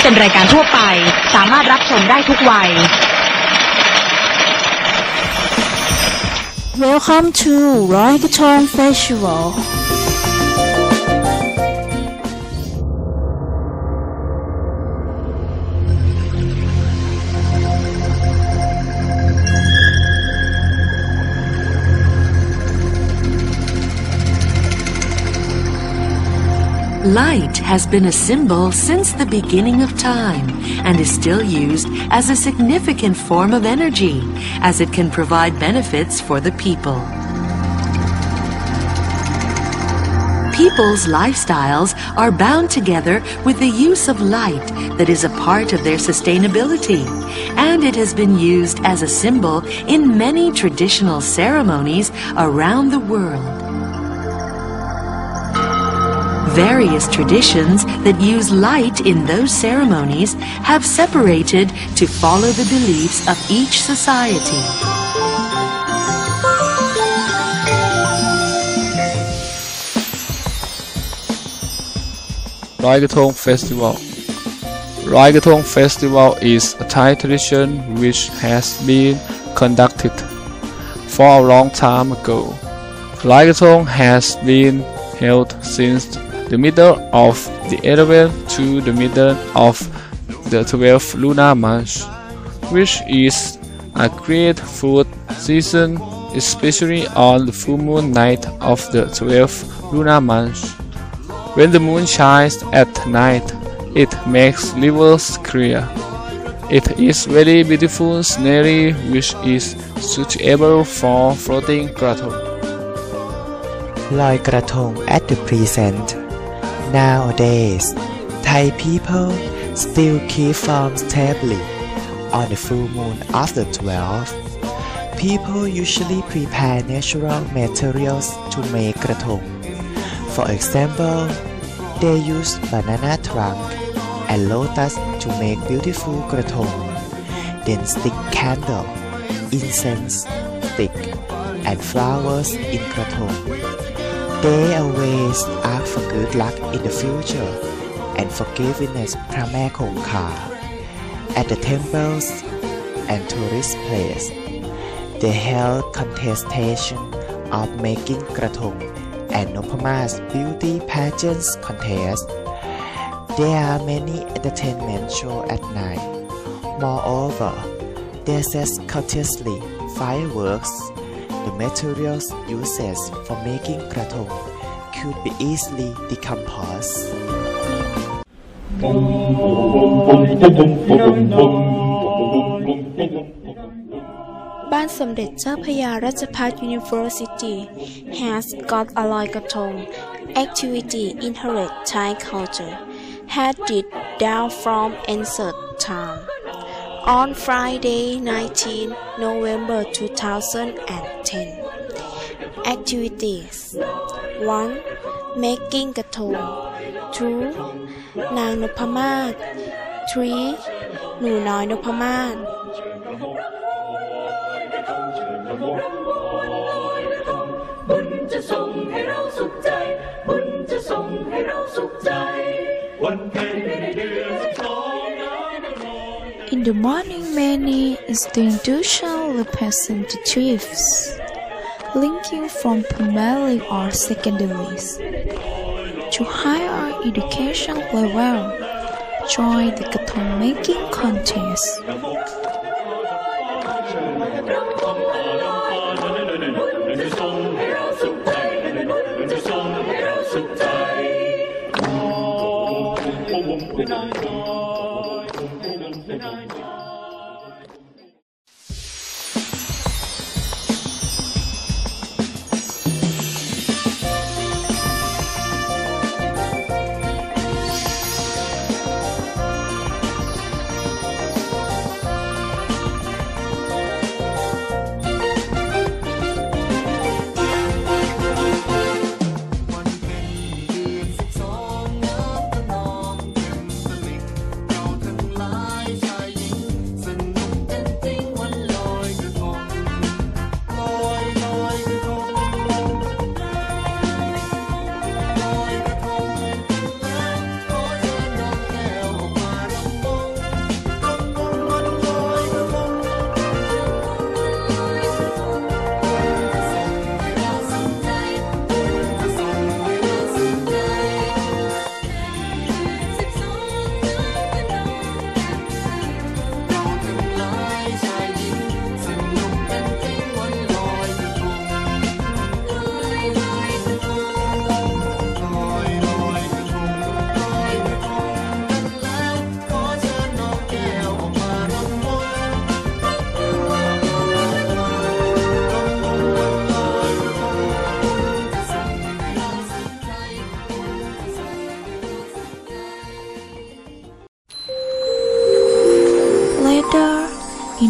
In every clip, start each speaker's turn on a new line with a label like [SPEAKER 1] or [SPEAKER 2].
[SPEAKER 1] ้เป็นรายการทั่วไป สามารถรับชมได้ทุกวัย Welcome to Roy Katong Festival.
[SPEAKER 2] Light has been a symbol since the beginning of time and is still used as a significant form of energy as it can provide benefits for the people. People's lifestyles are bound together with the use of light that is a part of their sustainability, and it has been used as a symbol in many traditional ceremonies around the world. Various traditions that use light in those ceremonies have separated to follow the beliefs of each society.
[SPEAKER 3] Loi Krathong Festival Loi Krathong Festival is a Thai tradition which has been conducted for a long time ago. Loi Krathong has been held since the middle of the 11th to the middle of the 12th lunar month, which is a great food season, especially on the full moon night of the 12th lunar month. When the moon shines at night, it makes rivers clear. It is very beautiful scenery which is suitable for floating grotto.
[SPEAKER 4] Like Grathong at the present. Nowadays, Thai people still keep from stably on the full moon after 12. People usually prepare natural materials to make krathong. For example, they use banana trunk and lotus to make beautiful krathong. Then stick candle, incense stick, and flowers in krathong. They always ask for good luck in the future and forgiveness พระแม่คงคา At the temples and tourist place they held contestation of making กระทง and Nopama's beauty pageants contest There are many entertainment shows at night Moreover there set courteously fireworks the materials used for making krathong could be easily decomposed.
[SPEAKER 5] Ban University has got a activity in Thai culture, headed down from ancient time. On Friday 19 November 2010 activities 1. making กระทง 2. นางนพมาศ 3. หนูน้อยนพมาศบุญ
[SPEAKER 6] the morning, many institutions represent the chiefs, linking from primary or secondaries to higher education level. Join the katong making contest.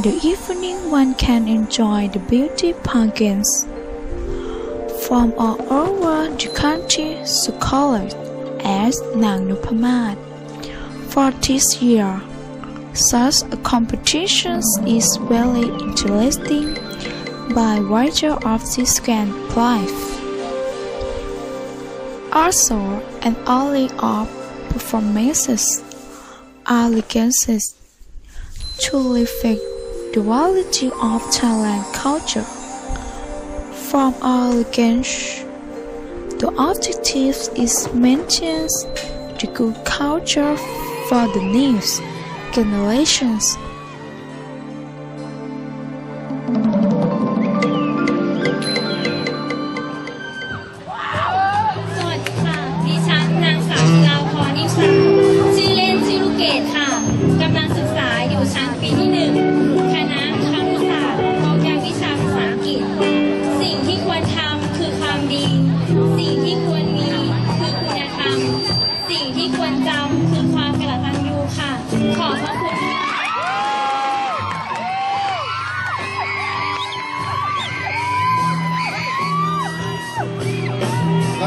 [SPEAKER 6] In the evening, one can enjoy the beauty pageants from all over the country scholars as Nang Nupamad. For this year, such a competition is very interesting by virtue of this grand prize. Also, an alley of performances are legacies quality of Thailand culture. From our legends, the objective is maintain the good culture for the next generations.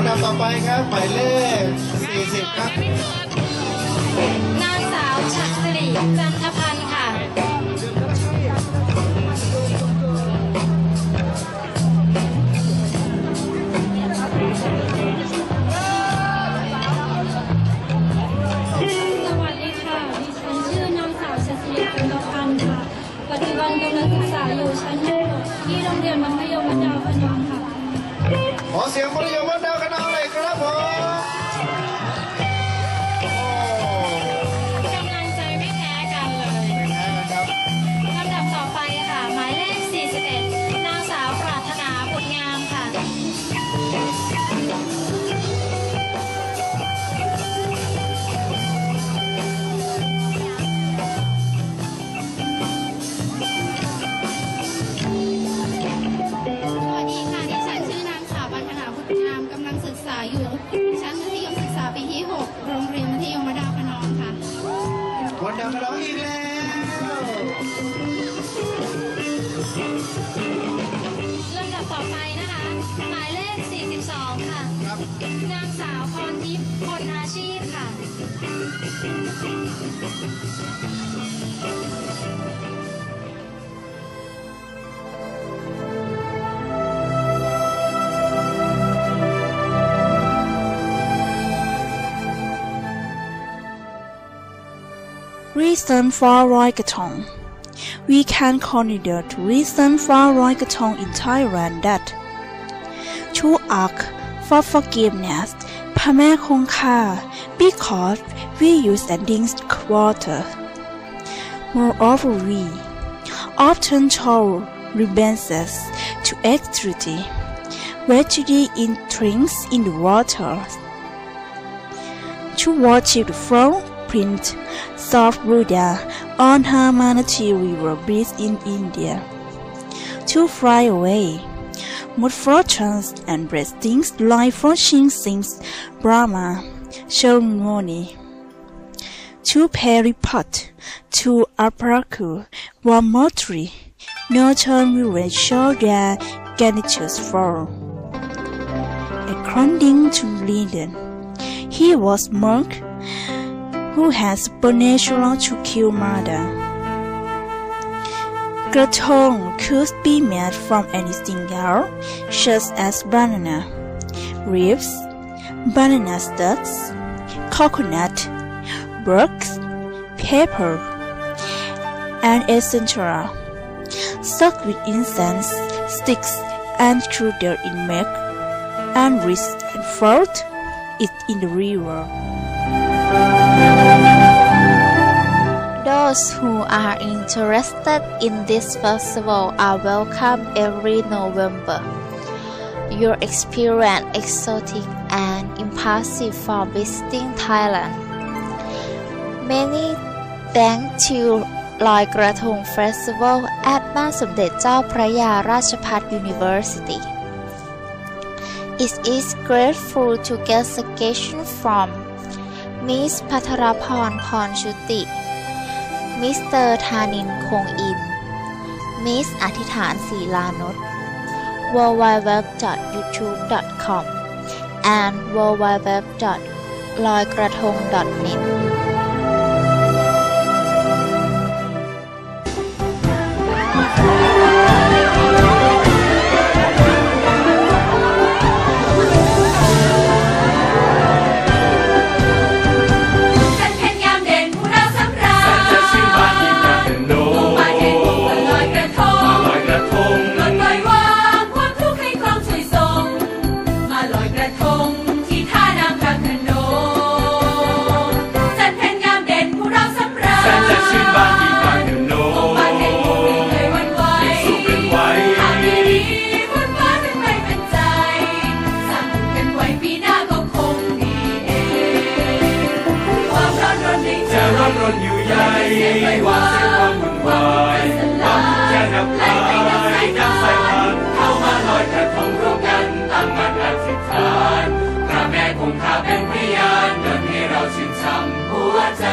[SPEAKER 7] ำดับต่อไปครับห
[SPEAKER 8] มายเลข 40 ครับ
[SPEAKER 9] นางสาวชัดสิริจันทพันธ์ค่ะ สวัสดีค่ะ ดิฉันชื่อนางสาวชัดสิริจันทพันธ์ค่ะ ปัจจุบันกำลังศึกษาอยู่ชั้นม .6 ที่โรงเรียนมัธยมวัดดาวพนมค่ะ ข
[SPEAKER 7] อเสียงมัธยมวัดดาวกัน
[SPEAKER 1] Reason for Roy Gatong We can consider the reason for Roy Gatong in Thailand that to ask for forgiveness พระแม่คงคา because we use endings quarter. Moreover, we often show references to activity, tragedy in drinks in the water. To worship the footprint of Buddha on Hermanati River Bridge in India. To fly away. Mood fortunes and blessings like fortune sings Brahma ceremony. To Peripot, to Aparaku, Ramotri, no turn will show their gratitude for. According to Linden, he was monk who has supernatural to kill murder. Gratong could be made from anything else, such as banana, ribs, banana stalks, coconut, barks, pepper, and etc. Stuck with incense, sticks, and sugar in milk, and risk and float it in the river.
[SPEAKER 10] Those who are interested in this festival are welcome every November. Your experience exotic and impressive for visiting Thailand. Many thanks to ลอยกระทง Festival at บ้านสมเด็จเจ้าพระยาราชภัฏ University. It is grateful to get suggestion from Miss พั มิสเตอร์ธานินคงอิน มิสอธิษฐานศีลานนท์ w w w y o u t u b e c o m and w w w ลอยกระทง .net
[SPEAKER 5] ไม่วางเสียความวุ่นวายความจะนับลายนับสายพันเข้ามาลอยกระทงร่วมกันตั้งมั่นอธิษฐานพระแม่คงคาเป็นพยานเดินให้เราชื่นช่ำหัวใจ